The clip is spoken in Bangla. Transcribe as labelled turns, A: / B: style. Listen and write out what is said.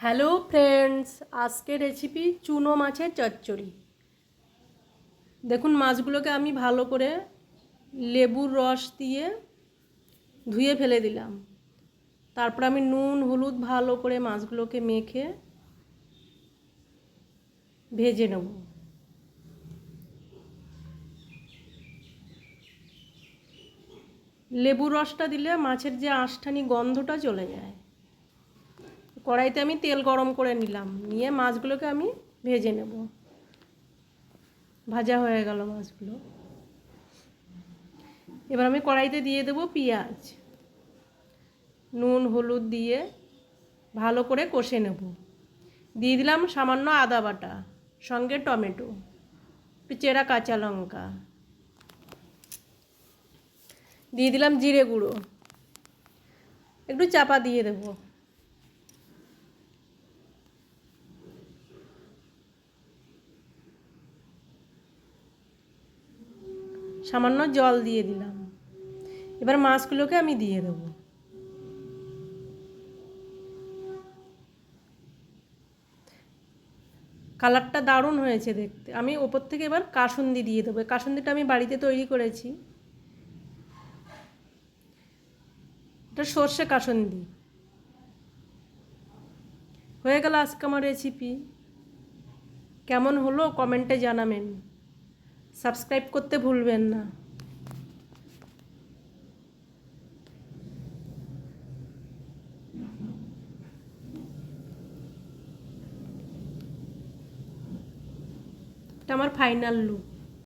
A: হ্যালো ফ্রেন্ডস আজকে রেসিপি চুনো মাছের চচ্চড়ি। দেখুন মাছগুলোকে আমি ভালো করে লেবুর রস দিয়ে ধুয়ে ফেলে দিলাম। তারপর আমি নুন, হলুদ ভালো করে মাছগুলোকে মেখে ভেজে নেব। লেবুর রসটা দিলে মাছের যে আঁশঠানি গন্ধটা চলে যায়। কড়াইতে আমি তেল গরম করে নিলাম। নিয়ে মাছগুলোকে আমি ভেজে নেব। ভাজা হয়ে গেল মাছগুলো। এবার আমি কড়াইতে দিয়ে দেবো পেঁয়াজ। নুন, হলুদ দিয়ে ভালো করে কষে নেব। দিয়ে দিলাম সামান্য আদা বাটা, সঙ্গে টমেটো চেরা কাঁচা লঙ্কা। দিয়ে দিলাম জিরে গুঁড়ো। একটু চাপা দিয়ে দেবো। সামান্য জল দিয়ে দিলাম। এবার মাছগুলোকে আমি দিয়ে দেবো। কালারটা দারুণ হয়েছে দেখতে। আমি ওপর থেকে এবার কাসুন্দি দিয়ে দেবো। কাসুন্দিটা আমি বাড়িতে তৈরি করেছি। এটা সর্ষে কাসুন্দি। হয়ে গেল আজকে আমার রেসিপি কেমন হলো কমেন্টে জানাবেন। সাবস্ক্রাইব করতে ভুলবেন না। এটা আমার ফাইনাল লুক